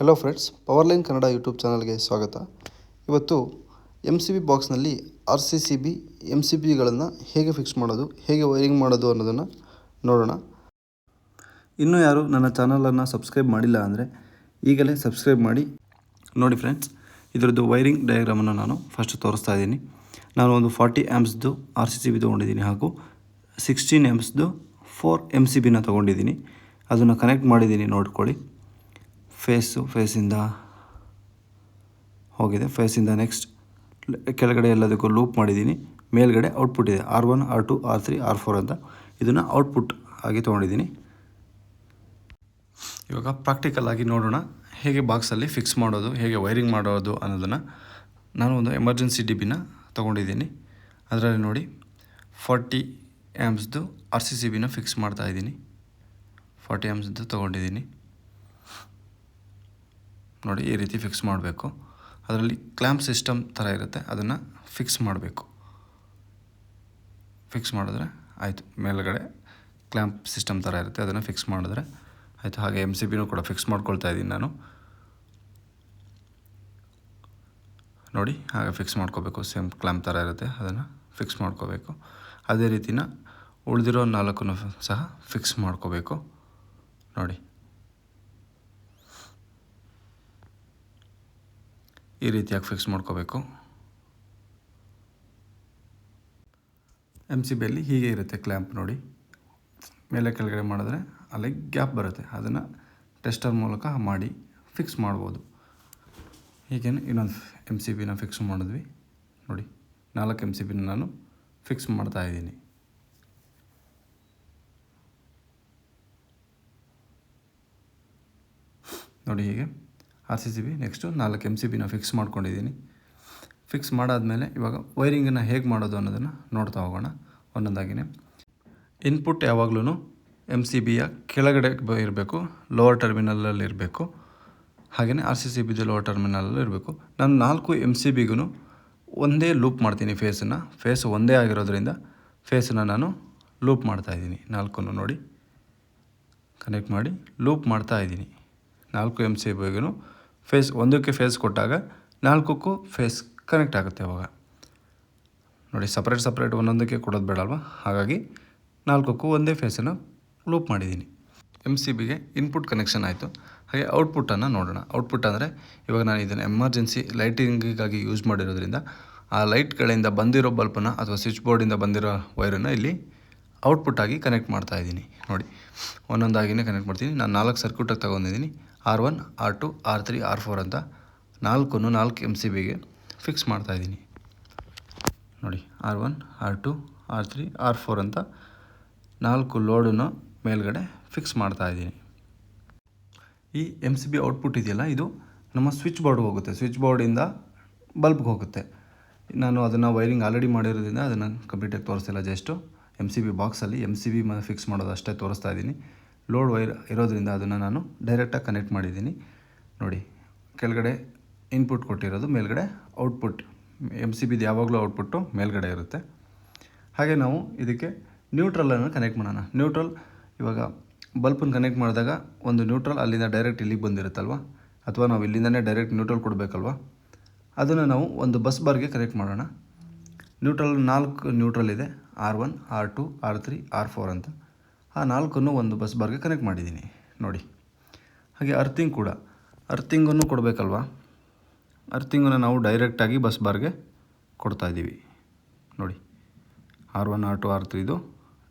Hello friends Powerline Kannada YouTube ಚಾನಲ್ಗೆ ಸ್ವಾಗತ. ಇವತ್ತು ಎಂ ಸಿ ಬಿ ಬಾಕ್ಸ್ನಲ್ಲಿ R C C B M C ಬಿಗಳನ್ನು ಹೇಗೆ ಫಿಕ್ಸ್ ಮಾಡೋದು, ಹೇಗೆ ವೈರಿಂಗ್ ಮಾಡೋದು ಅನ್ನೋದನ್ನು ನೋಡೋಣ. ಇನ್ನೂ ಯಾರು ನನ್ನ ಚಾನಲನ್ನು ಸಬ್ಸ್ಕ್ರೈಬ್ ಮಾಡಿಲ್ಲ ಅಂದರೆ ಈಗಲೇ ಸಬ್ಸ್ಕ್ರೈಬ್ ಮಾಡಿ. ನೋಡಿ ಫ್ರೆಂಡ್ಸ್ ಇದರದ್ದು ವೈರಿಂಗ್ ಡಯಾಗ್ರಾಮನ್ನು ನಾನು ಫಸ್ಟ್ ತೋರಿಸ್ತಾ ಇದ್ದೀನಿ. ನಾನು ಒಂದು ಫಾರ್ಟಿ ಆ್ಯಮ್ಸ್ದು ಆರ್ ಸಿ ಸಿ ಬಿ ತೊಗೊಂಡಿದ್ದೀನಿ ಹಾಗೂ ಸಿಕ್ಸ್ಟೀನ್ ಎಮ್ಸ್ದು ಫೋರ್ ಎಂ ಸಿ ಬಿನ ತೊಗೊಂಡಿದ್ದೀನಿ. ಅದನ್ನು ಕನೆಕ್ಟ್ ಮಾಡಿದ್ದೀನಿ, ನೋಡ್ಕೊಳ್ಳಿ. ಫೇಸು ಫೇಸಿಂದ ಹೋಗಿದೆ. ಫೇಸಿಂದ ನೆಕ್ಸ್ಟ್ ಕೆಳಗಡೆ ಎಲ್ಲದಕ್ಕೂ ಲೂಪ್ ಮಾಡಿದ್ದೀನಿ. ಮೇಲ್ಗಡೆ ಔಟ್ಪುಟ್ ಇದೆ. R one R two R three R four ಅಂತ. ಇದನ್ನು ಔಟ್ಪುಟ್ ಆಗಿ ತೊಗೊಂಡಿದ್ದೀನಿ. ಇವಾಗ ಪ್ರಾಕ್ಟಿಕಲ್ ಆಗಿ ನೋಡೋಣ. ಹೇಗೆ ಬಾಕ್ಸಲ್ಲಿ ಫಿಕ್ಸ್ ಮಾಡೋದು, ಹೇಗೆ ವೈರಿಂಗ್ ಮಾಡೋದು ಅನ್ನೋದನ್ನು ನಾನು ಒಂದು ಎಮರ್ಜೆನ್ಸಿ ಡಿಬಿನ ತೊಗೊಂಡಿದ್ದೀನಿ. ಅದರಲ್ಲಿ ನೋಡಿ ಫಾರ್ಟಿ ಆ್ಯಮ್ಸ್ದು ಆರ್ ಸಿ ಸಿ ಬಿನ ಫಿಕ್ಸ್ ಮಾಡ್ತಾಯಿದ್ದೀನಿ ಫಾರ್ಟಿ ಆ್ಯಮ್ಸ್ದು ತೊಗೊಂಡಿದ್ದೀನಿ. ನೋಡಿ ಈ ರೀತಿ ಫಿಕ್ಸ್ ಮಾಡಬೇಕು. ಅದರಲ್ಲಿ ಕ್ಲ್ಯಾಂಪ್ ಸಿಸ್ಟಮ್ ಥರ ಇರುತ್ತೆ, ಅದನ್ನು ಫಿಕ್ಸ್ ಮಾಡಬೇಕು. ಫಿಕ್ಸ್ ಮಾಡಿದ್ರೆ ಆಯಿತು, ಮೇಲುಗಡೆ ಕ್ಲ್ಯಾಂಪ್ ಸಿಸ್ಟಮ್ ಥರ ಇರುತ್ತೆ, ಅದನ್ನು ಫಿಕ್ಸ್ ಮಾಡಿದ್ರೆ ಆಯಿತು, ಹಾಗೆ ಎಂ ಸಿ ಬಿನೂ ಕೂಡ ಫಿಕ್ಸ್ ಮಾಡ್ಕೊಳ್ತಾ ಇದ್ದೀನಿ ನಾನು. ನೋಡಿ, ಹಾಗೆ ಫಿಕ್ಸ್ ಮಾಡ್ಕೋಬೇಕು ಸೇಮ್ ಕ್ಲ್ಯಾಂಪ್ ಥರ ಇರುತ್ತೆ, ಅದನ್ನು ಫಿಕ್ಸ್ ಮಾಡ್ಕೋಬೇಕು. ಅದೇ ರೀತಿನ ಉಳಿದಿರೋ ನಾಲ್ಕನ್ನು ಸಹ ಫಿಕ್ಸ್ ಮಾಡ್ಕೋಬೇಕು. ನೋಡಿ. ಈ ರೀತಿಯಾಗಿ ಫಿಕ್ಸ್ ಮಾಡ್ಕೋಬೇಕು? ಎಂ ಸಿ ಬಿಯಲ್ಲಿ ಹೀಗೆ ಇರುತ್ತೆ ಕ್ಲ್ಯಾಂಪ್ ನೋಡಿ. ಮೇಲೆ ಕೆಳಗಡೆ ಮಾಡಿದ್ರೆ ಅಲ್ಲಿ ಗ್ಯಾಪ್ ಬರುತ್ತೆ. ಅದನ್ನು ಟೆಸ್ಟರ್ ಮೂಲಕ ಮಾಡಿ ಫಿಕ್ಸ್ ಮಾಡ್ಬೋದು. ಹೀಗೇನು ಇನ್ನೊಂದು ಎಂ ಸಿ ಬಿನ ಫಿಕ್ಸ್ ಮಾಡಿದ್ವಿ. ನೋಡಿ, ನಾಲ್ಕು ಎಂ ಸಿ ಬಿನ ನಾನು ಫಿಕ್ಸ್ ಮಾಡ್ತಾ ಇದ್ದೀನಿ. ನೋಡಿ ಹೀಗೆ. ಬಿ ನೆಕ್ಸ್ಟು ನಾಲ್ಕು ಎಂ ಸಿ ಬಿನ ಫಿಕ್ಸ್ ಮಾಡ್ಕೊಂಡಿದ್ದೀನಿ. ಫಿಕ್ಸ್ ಮಾಡಾದಮೇಲೆ ಇವಾಗ ವೈರಿಂಗನ್ನು ಹೇಗೆ ಮಾಡೋದು ಅನ್ನೋದನ್ನು ನೋಡ್ತಾ ಹೋಗೋಣ. ಒಂದೊಂದಾಗಿನೇ. ಇನ್ಪುಟ್ ಯಾವಾಗಲೂ ಎಂ ಸಿ ಬಿಯ ಕೆಳಗಡೆ ಇರಬೇಕು ಲೋವರ್ ಟರ್ಮಿನಲಲ್ಲಿ ಇರಬೇಕು. ಹಾಗೆಯೇ ಆರ್ ಸಿ ಸಿ ಬಿದು ಲೋವರ್ ಟರ್ಮಿನಲಲ್ಲಿ ಇರಬೇಕು. ನಾನು ನಾಲ್ಕು ಎಂ ಸಿ ಬಿಗೂ ಒಂದೇ ಲೂಪ್ ಮಾಡ್ತೀನಿ ಫೇಸನ್ನು ಫೇಸ್ ಒಂದೇ ಆಗಿರೋದ್ರಿಂದ ಫೇಸನ್ನು ನಾನು ಲೂಪ್ ಮಾಡ್ತಾಯಿದ್ದೀನಿ ನಾಲ್ಕು ನೋಡಿ. ಕನೆಕ್ಟ್ ಮಾಡಿ ಲೂಪ್ ಮಾಡ್ತಾ ಇದ್ದೀನಿ. ನಾಲ್ಕು ಎಂ ಸಿ ಬಿಗೂ ಫೇಸ್ ಒಂದಕ್ಕೆ ಫೇಸ್ ಕೊಟ್ಟಾಗ ನಾಲ್ಕಕ್ಕೂ ಫೇಸ್ ಕನೆಕ್ಟ್ ಆಗುತ್ತೆ ಅವಾಗ ನೋಡಿ ಸಪ್ರೇಟ್ ಸಪ್ರೇಟ್ ಒಂದೊಂದಕ್ಕೆ ಕೊಡೋದು ಬೇಡಲ್ವ ಹಾಗಾಗಿ ನಾಲ್ಕಕ್ಕೂ ಒಂದೇ ಫೇಸನ್ನು ಲೂಪ್ ಮಾಡಿದ್ದೀನಿ. ಎಂ ಸಿ ಬಿಗೆ ಇನ್ಪುಟ್ ಕನೆಕ್ಷನ್ ಆಯಿತು. ಹಾಗೆ ಔಟ್ಪುಟ್ಟನ್ನು ನೋಡೋಣ. ಔಟ್ಪುಟ್ ಅಂದರೆ ಇವಾಗ ನಾನು ಇದನ್ನು ಎಮರ್ಜೆನ್ಸಿ ಲೈಟಿಂಗಿಗಾಗಿ ಯೂಸ್ ಮಾಡಿರೋದ್ರಿಂದ ಆ ಲೈಟ್ಗಳಿಂದ ಬಂದಿರೋ ಬಲ್ಪನ್ನು ಅಥವಾ ಸ್ವಿಚ್ ಬೋರ್ಡಿಂದ ಬಂದಿರೋ ವೈರನ್ನು ಇಲ್ಲಿ ಔಟ್ಪುಟ್ಟಾಗಿ ಕನೆಕ್ಟ್ ಮಾಡ್ತಾ ಇದ್ದೀನಿ. ನೋಡಿ, ಒಂದೊಂದಾಗಿನೇ ಕನೆಕ್ಟ್ ಮಾಡ್ತೀನಿ. ನಾನು ನಾಲ್ಕು ಸರ್ಕ್ಯೂಟಾಗಿ ತೊಗೊಂಡಿದ್ದೀನಿ. R one, R two, R three, R four ಅಂತ ನಾಲ್ಕನ್ನು ನಾಲ್ಕು ಎಂ ಸಿ ಬಿಗೆ ಫಿಕ್ಸ್ ಮಾಡ್ತಾಯಿದ್ದೀನಿ ನೋಡಿ, R one, R two, R three, R four ಅಂತ ನಾಲ್ಕು ಲೋಡನ್ನು ಮೇಲ್ಗಡೆ ಫಿಕ್ಸ್ ಮಾಡ್ತಾಯಿದ್ದೀನಿ ಈ ಎಂ ಸಿ ಬಿ ಔಟ್ಪುಟ್ ಇದೆಯಲ್ಲ, ಇದು ನಮ್ಮ ಸ್ವಿಚ್ ಬೋರ್ಡ್ಗೆ ಹೋಗುತ್ತೆ. ಸ್ವಿಚ್ ಬೋರ್ಡಿಂದ ಬಲ್ಬ್ಗೆ ಹೋಗುತ್ತೆ. ನಾನು ಅದನ್ನು ವೈರಿಂಗ್ ಆಲ್ರೆಡಿ ಮಾಡಿರೋದ್ರಿಂದ ಅದನ್ನು ಕಂಪ್ಲೀಟಾಗಿ ತೋರಿಸಿಲ್ಲ ಜಸ್ಟು ಎಂ ಸಿ ಬಿ ಬಾಕ್ಸಲ್ಲಿ ಎಂ ಸಿ ಬಿ ಫಿಕ್ಸ್ ಮಾಡೋದು ಅಷ್ಟೇ ತೋರಿಸ್ತಾ ಇದ್ದೀನಿ. ಲೋಡ್ ವೈರ್ ಇರೋದ್ರಿಂದ ಅದನ್ನು ನಾನು ಡೈರೆಕ್ಟಾಗಿ ಕನೆಕ್ಟ್ ಮಾಡಿದ್ದೀನಿ. ನೋಡಿ, ಕೆಳಗಡೆ ಇನ್ಪುಟ್ ಕೊಟ್ಟಿರೋದು, ಮೇಲ್ಗಡೆ ಔಟ್ಪುಟ್ ಎಂ ಸಿ ಬಿದು ಯಾವಾಗಲೂ ಔಟ್ಪುಟ್ಟು ಮೇಲ್ಗಡೆ ಇರುತ್ತೆ. ಹಾಗೆ ನಾವು ಇದಕ್ಕೆ ನ್ಯೂಟ್ರಲನ್ನು ಕನೆಕ್ಟ್ ಮಾಡೋಣ. ನ್ಯೂಟ್ರಲ್ ಇವಾಗ ಬಲ್ಪನ್ನು ಕನೆಕ್ಟ್ ಮಾಡಿದಾಗ ಒಂದು ನ್ಯೂಟ್ರಲ್ ಅಲ್ಲಿಂದ ಡೈರೆಕ್ಟ್ ಇಲ್ಲಿಗೆ ಬಂದಿರುತ್ತಲ್ವ? ಅಥವಾ ನಾವು ಇಲ್ಲಿಂದನೇ ಡೈರೆಕ್ಟ್ ನ್ಯೂಟ್ರಲ್ ಕೊಡಬೇಕಲ್ವ? ಅದನ್ನು ನಾವು ಒಂದು ಬಸ್ ಬಾರ್ಗೆ ಕನೆಕ್ಟ್ ಮಾಡೋಣ. ನ್ಯೂಟ್ರಲ್ ನಾಲ್ಕು ನ್ಯೂಟ್ರಲ್ ಇದೆ. R one R two R three R four ಅಂತ. ಆ ನಾಲ್ಕನ್ನು ಒಂದು ಬಸ್ ಬಾರ್ಗೆ ಕನೆಕ್ಟ್ ಮಾಡಿದ್ದೀನಿ. ನೋಡಿ. ಹಾಗೆ ಅರ್ಥಿಂಗ್ ಕೂಡ. ಅರ್ಥಿಂಗನ್ನು ಕೊಡಬೇಕಲ್ವಾ? ಅರ್ಥಿಂಗನ್ನು ನಾವು ಡೈರೆಕ್ಟಾಗಿ ಬಸ್ ಬಾರ್ಗೆ ಕೊಡ್ತಾಯಿದ್ದೀವಿ ನೋಡಿ. R one, R two, R ತ್ರೀದು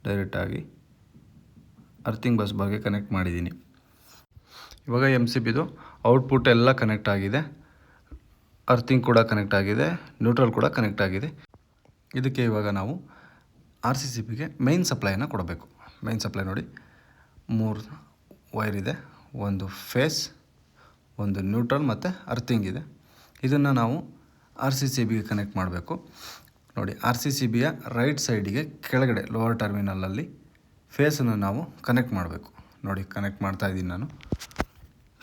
ಡೈರೆಕ್ಟಾಗಿ ಅರ್ಥಿಂಗ್ ಬಸ್ ಬಾರ್ಗೆ ಕನೆಕ್ಟ್ ಮಾಡಿದ್ದೀನಿ. ಇವಾಗ ಎಂ ಸಿ ಪಿದು ಔಟ್ಪುಟ್ ಎಲ್ಲ ಕನೆಕ್ಟ್ ಆಗಿದೆ. ಅರ್ಥಿಂಗ್ ಕೂಡ ಕನೆಕ್ಟ್ ಆಗಿದೆ. ನ್ಯೂಟ್ರಲ್ ಕೂಡ ಕನೆಕ್ಟ್ ಆಗಿದೆ. ಇದಕ್ಕೆ ಇವಾಗ ನಾವು ಆರ್ ಸಿ ಸಿ ಬಿಗೆ ಮೈನ್ ಸಪ್ಲೈನ ಕೊಡಬೇಕು. ಮೈನ್ ಸಪ್ಲೈ ನೋಡಿ. ಮೂರು ವೈರ್ ಇದೆ. ಒಂದು ಫೇಸ್ ಒಂದು ನ್ಯೂಟ್ರಲ್ ಮತ್ತು ಅರ್ಥಿಂಗ್ ಇದೆ. ಇದನ್ನು ನಾವು ಆರ್ ಸಿ ಸಿ ಬಿಗೆ ಕನೆಕ್ಟ್ ಮಾಡಬೇಕು. ನೋಡಿ ಆರ್ ಸಿ ಸಿ ಬಿಯ ರೈಟ್ ಸೈಡಿಗೆ ಕೆಳಗಡೆ ಲೋವರ್ ಟರ್ಮಿನಲಲ್ಲಿ ಫೇಸನ್ನು ನಾವು ಕನೆಕ್ಟ್ ಮಾಡಬೇಕು. ನೋಡಿ ಕನೆಕ್ಟ್ ಮಾಡ್ತಾ ಇದ್ದೀನಿ ನಾನು.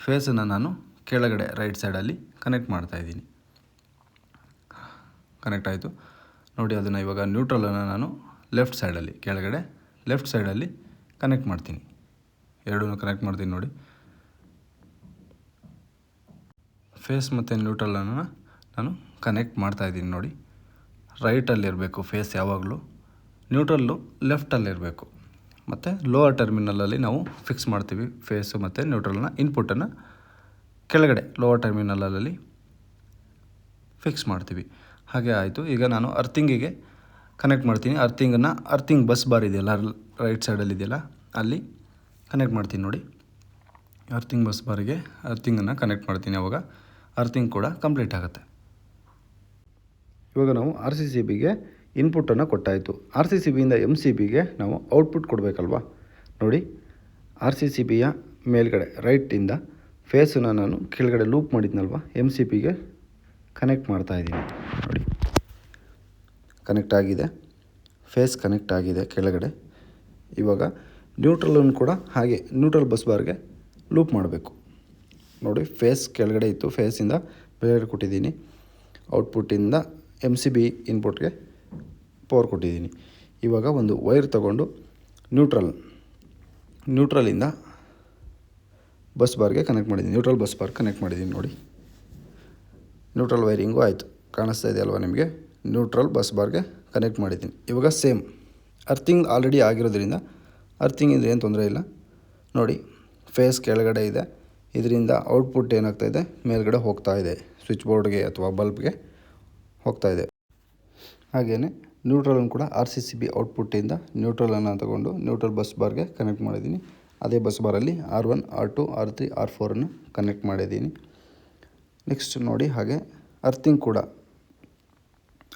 ಫೇಸನ್ನು ನಾನು ಕೆಳಗಡೆ ರೈಟ್ ಸೈಡಲ್ಲಿ ಕನೆಕ್ಟ್ ಮಾಡ್ತಾ ಇದ್ದೀನಿ. ಕನೆಕ್ಟ್ ಆಯಿತು. ನೋಡಿ, ಅದನ್ನು ಇವಾಗ ನ್ಯೂಟ್ರಲನ್ನು ನಾನು ಲೆಫ್ಟ್ ಸೈಡಲ್ಲಿ ಕೆಳಗಡೆ ಲೆಫ್ಟ್ ಸೈಡಲ್ಲಿ ಕನೆಕ್ಟ್ ಮಾಡ್ತೀನಿ. ಎರಡೂ ಕನೆಕ್ಟ್ ಮಾಡ್ತೀನಿ ನೋಡಿ. ಫೇಸ್ ಮತ್ತು ನ್ಯೂಟ್ರಲನ್ನು ನಾನು ಕನೆಕ್ಟ್ ಮಾಡ್ತಾಯಿದ್ದೀನಿ ನೋಡಿ. ರೈಟಲ್ಲಿರಬೇಕು ಫೇಸ್ ಯಾವಾಗಲೂ. ನ್ಯೂಟ್ರಲ್ಲು ಲೆಫ್ಟಲ್ಲಿರಬೇಕು ಮತ್ತು ಲೋವರ್ ಟರ್ಮಿನಲಲ್ಲಿ ನಾವು ಫಿಕ್ಸ್ ಮಾಡ್ತೀವಿ ಫೇಸು ಮತ್ತು ನ್ಯೂಟ್ರಲ್ನ ಇನ್ಪುಟನ್ನು ಕೆಳಗಡೆ ಲೋವರ್ ಟರ್ಮಿನಲಲ್ಲಿ ಫಿಕ್ಸ್ ಮಾಡ್ತೀವಿ. ಹಾಗೆ ಆಯಿತು. ಈಗ ನಾನು ಅರ್ಥಿಂಗಿಗೆ ಕನೆಕ್ಟ್ ಮಾಡ್ತೀನಿ. ಅರ್ಥಿಂಗನ್ನು ಅರ್ಥಿಂಗ್ ಬಸ್ ಬಾರ್ ಇದೆಯಲ್ಲ ರೈಟ್ ಸೈಡಲ್ಲಿ ಇದೆಯಲ್ಲ, ಅಲ್ಲಿ ಕನೆಕ್ಟ್ ಮಾಡ್ತೀನಿ ನೋಡಿ. ಅರ್ಥಿಂಗ್ ಬಸ್ ಬಾರಿಗೆ ಅರ್ಥಿಂಗನ್ನು ಕನೆಕ್ಟ್ ಮಾಡ್ತೀನಿ ಅವಾಗ. ಅರ್ಥಿಂಗ್ ಕೂಡ ಕಂಪ್ಲೀಟ್ ಆಗುತ್ತೆ. ಇವಾಗ ನಾವು ಆರ್ ಸಿ ಸಿ ಬಿಗೆ ಇನ್ಪುಟನ್ನು ಕೊಟ್ಟಾಯಿತು. ಆರ್ ಸಿ ಸಿ ಬಿಯಿಂದ ಎಂ ಸಿ ಬಿಗೆ ನಾವು ಔಟ್ಪುಟ್ ಕೊಡಬೇಕಲ್ವಾ? ನೋಡಿ ಆರ್ ಸಿ ಸಿ ಬಿಯ ಮೇಲ್ಗಡೆ ರೈಟಿಂದ ಫೇಸನ್ನು ನಾನು ಕೆಳಗಡೆ ಲೂಪ್ ಮಾಡಿದ್ನಲ್ವ? ಎಂ ಸಿ ಬಿಗೆ ಕನೆಕ್ಟ್ ಮಾಡ್ತಾಯಿದ್ದೀನಿ ಕನೆಕ್ಟ್ ಆಗಿದೆ. ಫೇಸ್ ಕನೆಕ್ಟ್ ಆಗಿದೆ ಕೆಳಗಡೆ. ಇವಾಗ ನ್ಯೂಟ್ರಲನ್ನು ಕೂಡ ಹಾಗೆ ನ್ಯೂಟ್ರಲ್ ಬಸ್ ಬಾರ್ಗೆ ಲೂಪ್ ಮಾಡಬೇಕು. ನೋಡಿ ಫೇಸ್ ಕೆಳಗಡೆ ಇತ್ತು. ಫೇಸಿಂದ ಬೇರೆ ಕೊಟ್ಟಿದ್ದೀನಿ. ಔಟ್ಪುಟ್ಟಿಂದ ಎಂ ಸಿ ಬಿ ಇನ್ಪುಟ್ಗೆ ಪವರ್ ಕೊಟ್ಟಿದ್ದೀನಿ. ಇವಾಗ ಒಂದು ವೈರ್ ತಗೊಂಡು ನ್ಯೂಟ್ರಲ್ ನ್ಯೂಟ್ರಲಿಂದ ಬಸ್ ಬಾರ್ಗೆ ಕನೆಕ್ಟ್ ಮಾಡಿದ್ದೀನಿ. ನ್ಯೂಟ್ರಲ್ ಬಸ್ ಬಾರ್ ಕನೆಕ್ಟ್ ಮಾಡಿದ್ದೀನಿ ನೋಡಿ. ನ್ಯೂಟ್ರಲ್ ವೈರಿಂಗು ಆಯಿತು. ಕಾಣಿಸ್ತಾ ಇದೆ ಅಲ್ವಾ ನಿಮಗೆ? ನ್ಯೂಟ್ರಲ್ ಬಸ್ ಬಾರ್ಗೆ ಕನೆಕ್ಟ್ ಮಾಡಿದ್ದೀನಿ. ಇವಾಗ ಸೇಮ್ ಅರ್ಥಿಂಗ್ ಆಲ್ರೆಡಿ ಆಗಿರೋದ್ರಿಂದ ಅರ್ಥಿಂಗ್ ಏನು ತೊಂದರೆ ಇಲ್ಲ. ನೋಡಿ ಫೇಸ್ ಕೆಳಗಡೆ ಇದೆ. ಇದರಿಂದ ಔಟ್ಪುಟ್ ಏನಾಗ್ತಾ ಇದೆ? ಮೇಲ್ಗಡೆ ಹೋಗ್ತಾ ಇದೆ. ಸ್ವಿಚ್ ಬೋರ್ಡ್ಗೆ ಅಥವಾ ಬಲ್ಬ್ಗೆ ಹೋಗ್ತಾ ಇದೆ. ಹಾಗೆಯೇ ನ್ಯೂಟ್ರಲನ್ನು ಕೂಡ ಆರ್ ಸಿ ಸಿ ಬಿ ಔಟ್ಪುಟ್ಟಿಂದ ನ್ಯೂಟ್ರಲನ್ನು ತಗೊಂಡು ನ್ಯೂಟ್ರಲ್ ಬಸ್ ಬಾರ್ಗೆ ಕನೆಕ್ಟ್ ಮಾಡಿದ್ದೀನಿ. ಅದೇ bus ಬಾರಲ್ಲಿ R one R two R three R ಫೋರನ್ನು connect ಮಾಡಿದ್ದೀನಿ. ನೆಕ್ಸ್ಟ್ ನೋಡಿ, ಹಾಗೆ ಅರ್ಥಿಂಗ್ ಕೂಡ.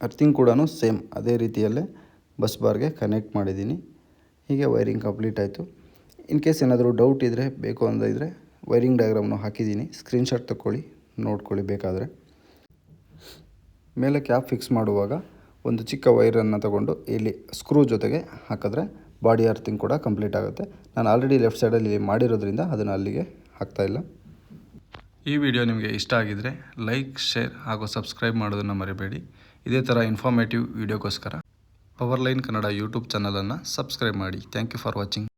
ಅರ್ಥಿಂಗ್ ಕೂಡ ಸೇಮ್, ಅದೇ ರೀತಿಯಲ್ಲೇ ಬಸ್ ಬಾರ್ಗೆ ಕನೆಕ್ಟ್ ಮಾಡಿದ್ದೀನಿ. ಹೀಗೆ ವೈರಿಂಗ್ ಕಂಪ್ಲೀಟ್ ಆಯಿತು. ಇನ್ ಕೇಸ್ ಏನಾದರೂ ಡೌಟ್ ಇದ್ದರೆ ಬೇಕು ಅಂದಿದ್ರೆ ವೈರಿಂಗ್ ಡಯಾಗ್ರಾಮ್ನು ಹಾಕಿದ್ದೀನಿ. ಸ್ಕ್ರೀನ್ಶಾಟ್ ತಗೊಳ್ಳಿ ನೋಡ್ಕೊಳ್ಳಿ ಬೇಕಾದರೆ. ಮೇಲೆ ಕ್ಯಾಪ್ ಫಿಕ್ಸ್ ಮಾಡುವಾಗ ಒಂದು ಚಿಕ್ಕ ವೈರನ್ನು ತಗೊಂಡು ಇಲ್ಲಿ ಸ್ಕ್ರೂ ಜೊತೆಗೆ ಹಾಕಿದ್ರೆ ಬಾಡಿ ಅರ್ಥಿಂಗ್ ಕೂಡ ಕಂಪ್ಲೀಟ್ ಆಗುತ್ತೆ. ನಾನು ಆಲ್ರೆಡಿ ಲೆಫ್ಟ್ ಸೈಡಲ್ಲಿ ಮಾಡಿರೋದ್ರಿಂದ ಅದನ್ನು ಅಲ್ಲಿಗೆ ಹಾಕ್ತಾಯಿಲ್ಲ ಈ ವಿಡಿಯೋ ನಿಮಗೆ ಇಷ್ಟ ಆಗಿದರೆ ಲೈಕ್ ಶೇರ್ ಹಾಗೂ ಸಬ್ಸ್ಕ್ರೈಬ್ ಮಾಡೋದನ್ನು ಮರಿಬೇಡಿ. ಇದೇ ಥರ ಇನ್ಫಾರ್ಮೇಟಿವ್ ವಿಡಿಯೋಗೋಸ್ಕರ ಪವರ್ ಲೈನ್ ಕನ್ನಡ ಯೂಟ್ಯೂಬ್ ಚಾನಲನ್ನು ಸಬ್ಸ್ಕ್ರೈಬ್ ಮಾಡಿ. Thank you for watching